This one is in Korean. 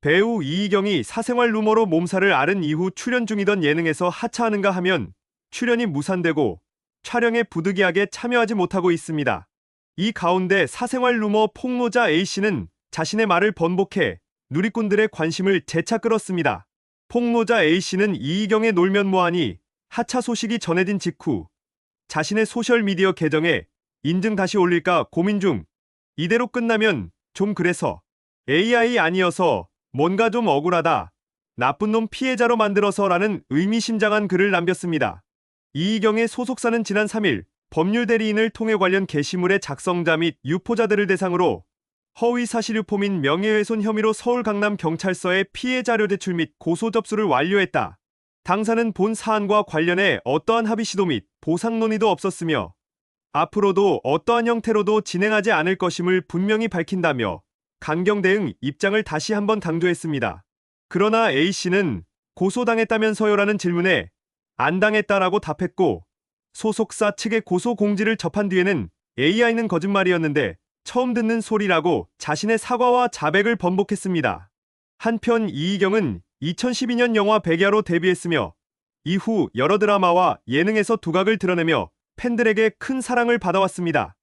배우 이희경이 사생활 루머로 몸살을 앓은 이후 출연 중이던 예능에서 하차하는가 하면 출연이 무산되고 촬영에 부득이하게 참여하지 못하고 있습니다. 이 가운데 사생활 루머 폭로자 A씨는 자신의 말을 번복해 누리꾼들의 관심을 재차 끌었습니다. 폭로자 A씨는 이희경의 놀면 뭐하니 하차 소식이 전해진 직후 자신의 소셜미디어 계정에 인증 다시 올릴까 고민 중 이대로 끝나면 좀 그래서 AI 아니어서 뭔가 좀 억울하다. 나쁜 놈 피해자로 만들어서라는 의미심장한 글을 남겼습니다. 이희경의 소속사는 지난 3일 법률 대리인을 통해 관련 게시물의 작성자 및 유포자들을 대상으로 허위 사실 유포 및 명예훼손 혐의로 서울 강남 경찰서에 피해 자료 제출 및 고소 접수를 완료했다. 당사는 본 사안과 관련해 어떠한 합의 시도 및 보상 논의도 없었으며 앞으로도 어떠한 형태로도 진행하지 않을 것임을 분명히 밝힌다며 강경 대응 입장을 다시 한번 강조했습니다. 그러나 A씨는 고소당했다면서요라는 질문에 안 당했다라고 답했고 소속사 측의 고소 공지를 접한 뒤에는 AI는 거짓말이었는데 처음 듣는 소리라고 자신의 사과와 자백을 번복했습니다. 한편 이희경은 2012년 영화 백야로 데뷔했으며 이후 여러 드라마와 예능에서 두각을 드러내며 팬들에게 큰 사랑을 받아왔습니다.